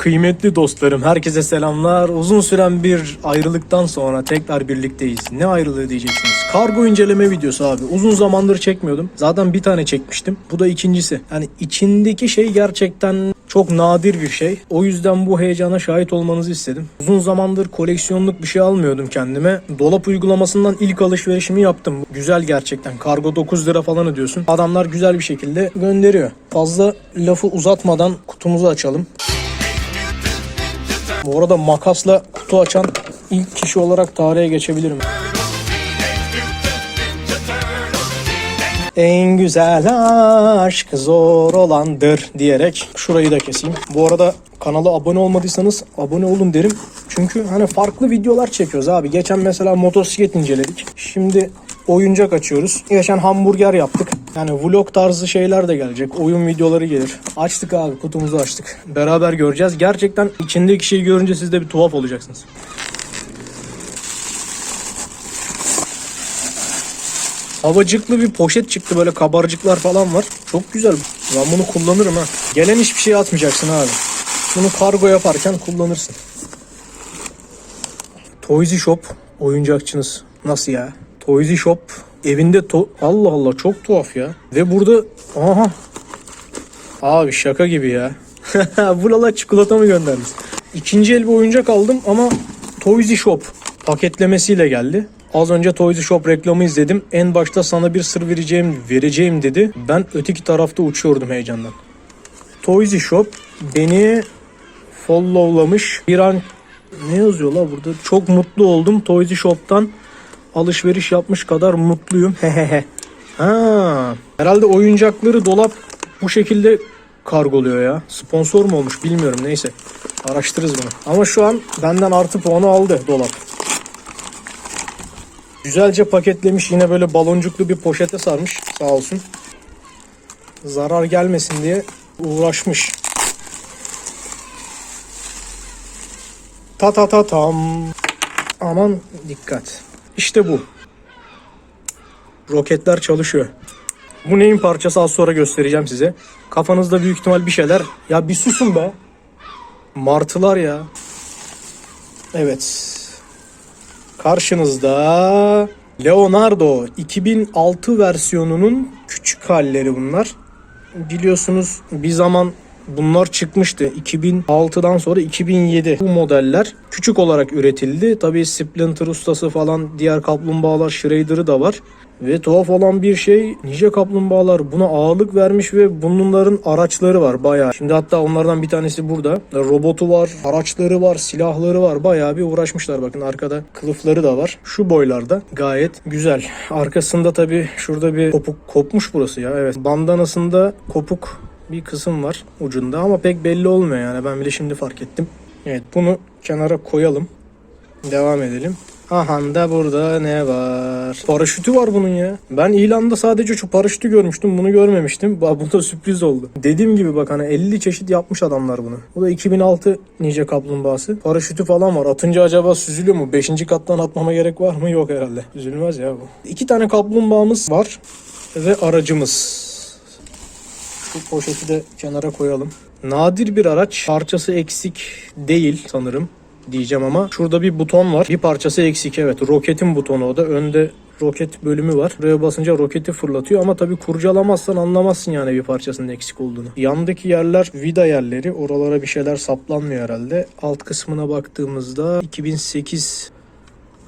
Kıymetli dostlarım, herkese selamlar. Uzun süren bir ayrılıktan sonra tekrar birlikteyiz. Ne ayrılığı diyeceksiniz? Kargo inceleme videosu abi. Uzun zamandır çekmiyordum. Zaten bir tane çekmiştim. Bu da ikincisi. Yani içindeki şey gerçekten çok nadir bir şey. O yüzden bu heyecana şahit olmanızı istedim. Uzun zamandır koleksiyonluk bir şey almıyordum kendime. Dolap uygulamasından ilk alışverişimi yaptım. Güzel gerçekten. Kargo 9 lira falan ödüyorsun. Adamlar güzel bir şekilde gönderiyor. Fazla lafı uzatmadan kutumuzu açalım. Bu arada makasla kutu açan ilk kişi olarak tarihe geçebilirim. En güzel aşk zor olandır diyerek şurayı da keseyim. Bu arada kanala abone olmadıysanız abone olun derim. Çünkü hani farklı videolar çekiyoruz abi. Geçen mesela motosiklet inceledik. Şimdi oyuncak açıyoruz. Geçen hamburger yaptık. Yani vlog tarzı şeyler de gelecek. Oyun videoları gelir. Açtık abi kutumuzu açtık. Beraber göreceğiz. Gerçekten içindeki şeyi görünce siz de bir tuhaf olacaksınız. Havacıklı bir poşet çıktı böyle kabarcıklar falan var. Çok güzel. Ben bunu kullanırım ha. Gelen hiçbir şey atmayacaksın abi. Bunu kargo yaparken kullanırsın. Toysy Shop oyuncakçınız. Nasıl ya? Toysy Shop evinde to Allah Allah çok tuhaf ya. Ve burada aha Abi şaka gibi ya. Buralar çikolata mı göndermiş? İkinci el bir oyuncak aldım ama Toysy Shop paketlemesiyle geldi. Az önce Toysy Shop reklamı izledim. En başta sana bir sır vereceğim, vereceğim dedi. Ben öteki tarafta uçuyordum heyecandan. Toysy Shop beni followlamış. Bir an ne yazıyor la burada? Çok mutlu oldum. Toysy Shop'tan alışveriş yapmış kadar mutluyum. Hehehe. ha. Herhalde oyuncakları dolap bu şekilde kargoluyor ya. Sponsor mu olmuş bilmiyorum neyse. Araştırırız bunu. Ama şu an benden artı puanı aldı dolap. Güzelce paketlemiş yine böyle baloncuklu bir poşete sarmış sağ olsun. Zarar gelmesin diye uğraşmış. Ta ta ta tam. Aman dikkat. İşte bu. Roketler çalışıyor. Bu neyin parçası az sonra göstereceğim size. Kafanızda büyük ihtimal bir şeyler. Ya bir susun be. Martılar ya. Evet. Karşınızda Leonardo 2006 versiyonunun küçük halleri bunlar. Biliyorsunuz bir zaman bunlar çıkmıştı. 2006'dan sonra 2007 bu modeller küçük olarak üretildi. Tabii Splinter ustası falan diğer kaplumbağalar Shredder'ı da var. Ve tuhaf olan bir şey nice kaplumbağalar buna ağırlık vermiş ve bunların araçları var bayağı. Şimdi hatta onlardan bir tanesi burada. Robotu var, araçları var, silahları var. Bayağı bir uğraşmışlar bakın arkada kılıfları da var. Şu boylarda gayet güzel. Arkasında tabii şurada bir kopuk kopmuş burası ya. Evet bandanasında kopuk bir kısım var ucunda ama pek belli olmuyor yani ben bile şimdi fark ettim. Evet bunu kenara koyalım. Devam edelim. Aha da burada ne var? Paraşütü var bunun ya. Ben ilanda sadece şu paraşütü görmüştüm. Bunu görmemiştim. Bu da sürpriz oldu. Dediğim gibi bak hani 50 çeşit yapmış adamlar bunu. Bu da 2006 Ninja Kaplumbağası. Paraşütü falan var. Atınca acaba süzülüyor mu? 5. kattan atmama gerek var mı? Yok herhalde. Süzülmez ya bu. İki tane kaplumbağamız var. Ve aracımız. Şu poşeti de kenara koyalım. Nadir bir araç. Parçası eksik değil sanırım diyeceğim ama şurada bir buton var. Bir parçası eksik evet. Roketin butonu o da. Önde roket bölümü var. Buraya basınca roketi fırlatıyor ama tabii kurcalamazsan anlamazsın yani bir parçasının eksik olduğunu. Yandaki yerler vida yerleri. Oralara bir şeyler saplanmıyor herhalde. Alt kısmına baktığımızda 2008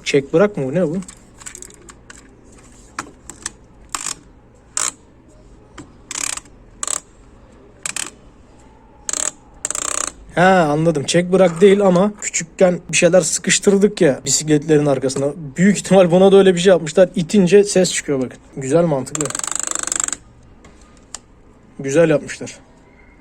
çek bırak mı bu ne bu? He anladım. Çek bırak değil ama küçükken bir şeyler sıkıştırdık ya bisikletlerin arkasına. Büyük ihtimal buna da öyle bir şey yapmışlar. İtince ses çıkıyor bakın. Güzel mantıklı. Güzel yapmışlar.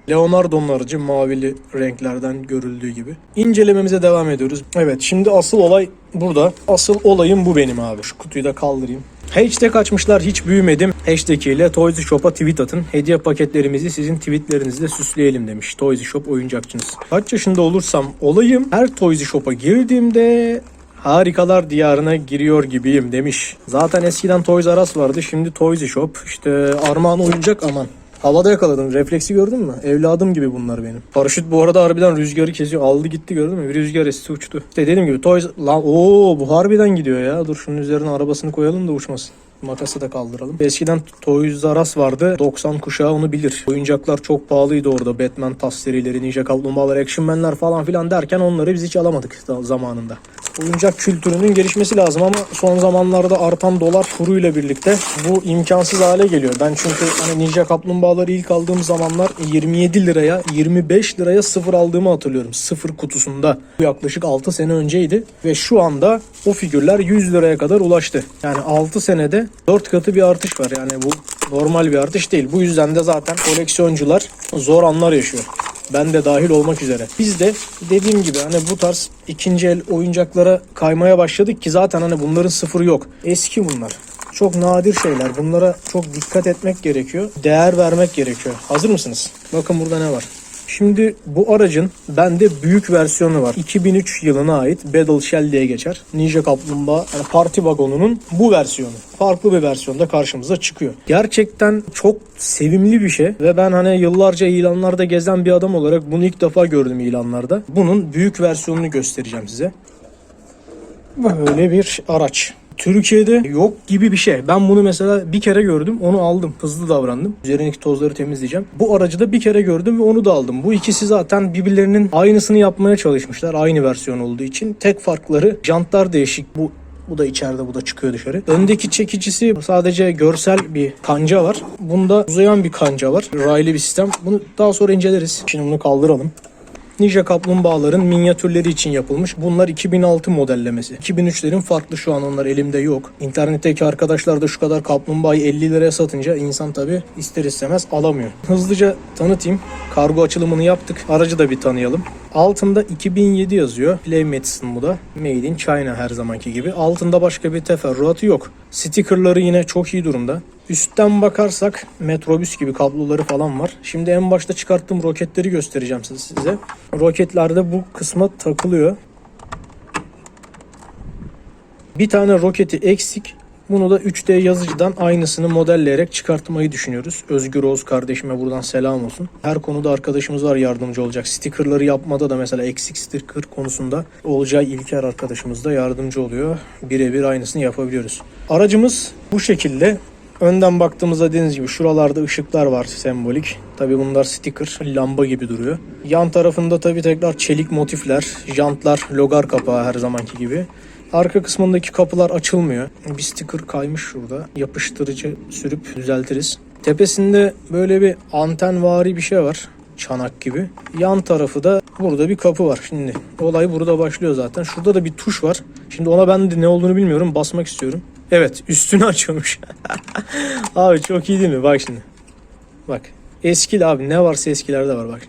Leonardo'nun aracı mavili renklerden görüldüğü gibi. İncelememize devam ediyoruz. Evet şimdi asıl olay burada. Asıl olayım bu benim abi. Şu kutuyu da kaldırayım. Hashtag açmışlar hiç büyümedim. Hashtag ile Toysy Shop'a tweet atın. Hediye paketlerimizi sizin tweetlerinizle süsleyelim demiş. Toysy Shop oyuncakçınız. Kaç yaşında olursam olayım her Toysy Shop'a girdiğimde harikalar diyarına giriyor gibiyim demiş. Zaten eskiden Toys R Us vardı şimdi Toysy Shop. İşte armağan oyuncak aman. Havada yakaladım. Refleksi gördün mü? Evladım gibi bunlar benim. Paraşüt bu arada harbiden rüzgarı kesiyor. Aldı gitti gördün mü? Bir rüzgar esti uçtu. İşte dediğim gibi Toys... Lan ooo bu harbiden gidiyor ya. Dur şunun üzerine arabasını koyalım da uçmasın. Makası da kaldıralım. Eskiden Toys R Us vardı. 90 kuşağı onu bilir. Oyuncaklar çok pahalıydı orada. Batman tas serileri, Ninja Kaplumbağalar, Action Man'ler falan filan derken onları biz hiç alamadık da- zamanında. Oyuncak kültürünün gelişmesi lazım ama son zamanlarda artan dolar kuruyla birlikte bu imkansız hale geliyor. Ben çünkü hani Ninja Kaplumbağaları ilk aldığım zamanlar 27 liraya 25 liraya sıfır aldığımı hatırlıyorum. Sıfır kutusunda. Bu yaklaşık 6 sene önceydi ve şu anda o figürler 100 liraya kadar ulaştı. Yani 6 senede 4 katı bir artış var. Yani bu normal bir artış değil. Bu yüzden de zaten koleksiyoncular zor anlar yaşıyor. Ben de dahil olmak üzere. Biz de dediğim gibi hani bu tarz ikinci el oyuncaklara kaymaya başladık ki zaten hani bunların sıfırı yok. Eski bunlar. Çok nadir şeyler. Bunlara çok dikkat etmek gerekiyor. Değer vermek gerekiyor. Hazır mısınız? Bakın burada ne var. Şimdi bu aracın bende büyük versiyonu var. 2003 yılına ait Battle Shell diye geçer. Ninja Kaplumbağa yani parti vagonunun bu versiyonu. Farklı bir versiyonda karşımıza çıkıyor. Gerçekten çok sevimli bir şey ve ben hani yıllarca ilanlarda gezen bir adam olarak bunu ilk defa gördüm ilanlarda. Bunun büyük versiyonunu göstereceğim size. Böyle bir araç. Türkiye'de yok gibi bir şey. Ben bunu mesela bir kere gördüm, onu aldım. Hızlı davrandım. Üzerindeki tozları temizleyeceğim. Bu aracı da bir kere gördüm ve onu da aldım. Bu ikisi zaten birbirlerinin aynısını yapmaya çalışmışlar. Aynı versiyon olduğu için. Tek farkları jantlar değişik. Bu bu da içeride, bu da çıkıyor dışarı. Öndeki çekicisi sadece görsel bir kanca var. Bunda uzayan bir kanca var. Raylı bir sistem. Bunu daha sonra inceleriz. Şimdi bunu kaldıralım. Ninja kaplumbağaların minyatürleri için yapılmış. Bunlar 2006 modellemesi. 2003'lerin farklı şu an onlar elimde yok. İnternetteki arkadaşlar da şu kadar kaplumbağayı 50 liraya satınca insan tabi ister istemez alamıyor. Hızlıca tanıtayım. Kargo açılımını yaptık. Aracı da bir tanıyalım. Altında 2007 yazıyor. Playmate'sin bu da. Made in China her zamanki gibi. Altında başka bir teferruatı yok. Stickerları yine çok iyi durumda. Üstten bakarsak metrobüs gibi kabloları falan var. Şimdi en başta çıkarttığım roketleri göstereceğim size. Roketler de bu kısma takılıyor. Bir tane roketi eksik. Bunu da 3D yazıcıdan aynısını modelleyerek çıkartmayı düşünüyoruz. Özgür Oğuz kardeşime buradan selam olsun. Her konuda arkadaşımız var yardımcı olacak. Stickerları yapmada da mesela eksik sticker konusunda Olcay İlker arkadaşımız da yardımcı oluyor. Birebir aynısını yapabiliyoruz. Aracımız bu şekilde. Önden baktığımızda dediğiniz gibi şuralarda ışıklar var sembolik. Tabi bunlar sticker, lamba gibi duruyor. Yan tarafında tabi tekrar çelik motifler, jantlar, logar kapağı her zamanki gibi. Arka kısmındaki kapılar açılmıyor. Bir sticker kaymış şurada. Yapıştırıcı sürüp düzeltiriz. Tepesinde böyle bir antenvari bir şey var. Çanak gibi. Yan tarafı da burada bir kapı var. Şimdi olay burada başlıyor zaten. Şurada da bir tuş var. Şimdi ona ben de ne olduğunu bilmiyorum. Basmak istiyorum. Evet üstünü açıyormuş. abi çok iyi değil mi? Bak şimdi. Bak. Eskil abi ne varsa eskilerde var bak.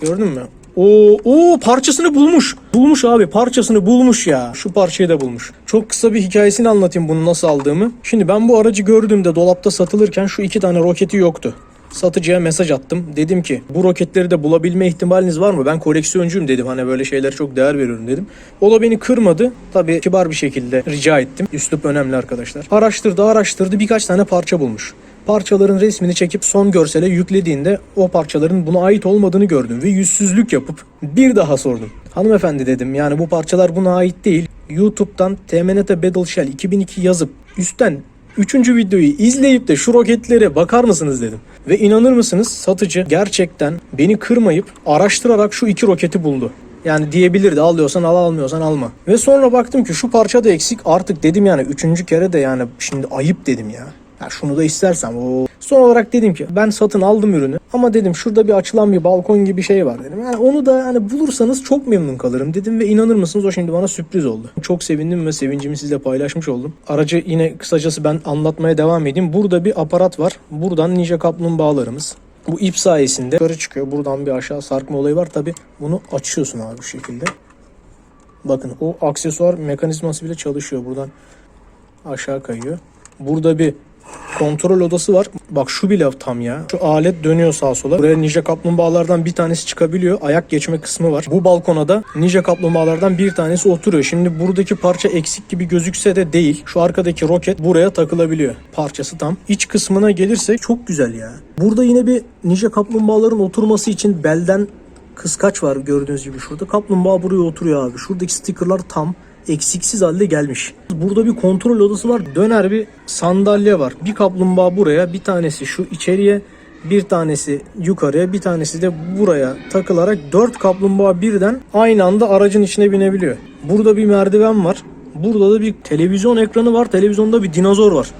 Gördün mü? Oo, oo parçasını bulmuş. Bulmuş abi parçasını bulmuş ya. Şu parçayı da bulmuş. Çok kısa bir hikayesini anlatayım bunu nasıl aldığımı. Şimdi ben bu aracı gördüğümde dolapta satılırken şu iki tane roketi yoktu. Satıcıya mesaj attım. Dedim ki bu roketleri de bulabilme ihtimaliniz var mı? Ben koleksiyoncuyum dedim. Hani böyle şeylere çok değer veriyorum dedim. O da beni kırmadı. Tabii kibar bir şekilde rica ettim. Üslup önemli arkadaşlar. Araştırdı araştırdı birkaç tane parça bulmuş parçaların resmini çekip son görsele yüklediğinde o parçaların buna ait olmadığını gördüm ve yüzsüzlük yapıp bir daha sordum. Hanımefendi dedim yani bu parçalar buna ait değil. YouTube'dan TMNT Battle Shell 2002 yazıp üstten Üçüncü videoyu izleyip de şu roketlere bakar mısınız dedim. Ve inanır mısınız satıcı gerçekten beni kırmayıp araştırarak şu iki roketi buldu. Yani diyebilirdi alıyorsan al almıyorsan alma. Ve sonra baktım ki şu parça da eksik artık dedim yani üçüncü kere de yani şimdi ayıp dedim ya. Ya şunu da istersem o. Son olarak dedim ki ben satın aldım ürünü ama dedim şurada bir açılan bir balkon gibi şey var dedim. Yani onu da hani bulursanız çok memnun kalırım dedim ve inanır mısınız o şimdi bana sürpriz oldu. Çok sevindim ve sevincimi sizle paylaşmış oldum. Aracı yine kısacası ben anlatmaya devam edeyim. Burada bir aparat var. Buradan Ninja kaplumbağalarımız. Bu ip sayesinde yukarı çıkıyor. Buradan bir aşağı sarkma olayı var. Tabi bunu açıyorsun abi bu şekilde. Bakın o aksesuar mekanizması bile çalışıyor. Buradan aşağı kayıyor. Burada bir kontrol odası var. Bak şu bile tam ya. Şu alet dönüyor sağa sola. Buraya ninja kaplumbağalardan bir tanesi çıkabiliyor. Ayak geçme kısmı var. Bu balkona da ninja kaplumbağalardan bir tanesi oturuyor. Şimdi buradaki parça eksik gibi gözükse de değil. Şu arkadaki roket buraya takılabiliyor. Parçası tam. İç kısmına gelirsek çok güzel ya. Burada yine bir ninja kaplumbağaların oturması için belden kıskaç var gördüğünüz gibi şurada. Kaplumbağa buraya oturuyor abi. Şuradaki stickerlar tam eksiksiz halde gelmiş. Burada bir kontrol odası var. Döner bir sandalye var. Bir kaplumbağa buraya, bir tanesi şu içeriye, bir tanesi yukarıya, bir tanesi de buraya takılarak 4 kaplumbağa birden aynı anda aracın içine binebiliyor. Burada bir merdiven var. Burada da bir televizyon ekranı var. Televizyonda bir dinozor var.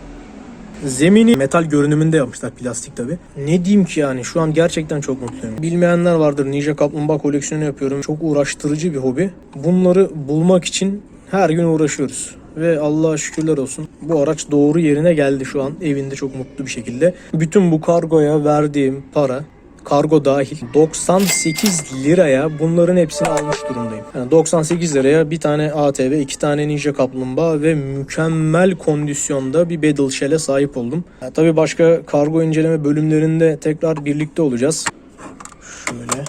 Zemini metal görünümünde yapmışlar plastik tabi. Ne diyeyim ki yani şu an gerçekten çok mutluyum. Bilmeyenler vardır Ninja Kaplumbağa koleksiyonu yapıyorum. Çok uğraştırıcı bir hobi. Bunları bulmak için her gün uğraşıyoruz. Ve Allah'a şükürler olsun bu araç doğru yerine geldi şu an evinde çok mutlu bir şekilde. Bütün bu kargoya verdiğim para kargo dahil 98 liraya bunların hepsini almış durumdayım. Yani 98 liraya bir tane ATV, iki tane Ninja Kaplumbağa ve mükemmel kondisyonda bir Battle Shell'e sahip oldum. Ya, tabii başka kargo inceleme bölümlerinde tekrar birlikte olacağız. Şöyle.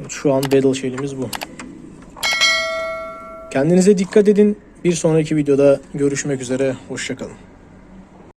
Evet, şu an Battle Shell'imiz bu. Kendinize dikkat edin. Bir sonraki videoda görüşmek üzere. Hoşçakalın.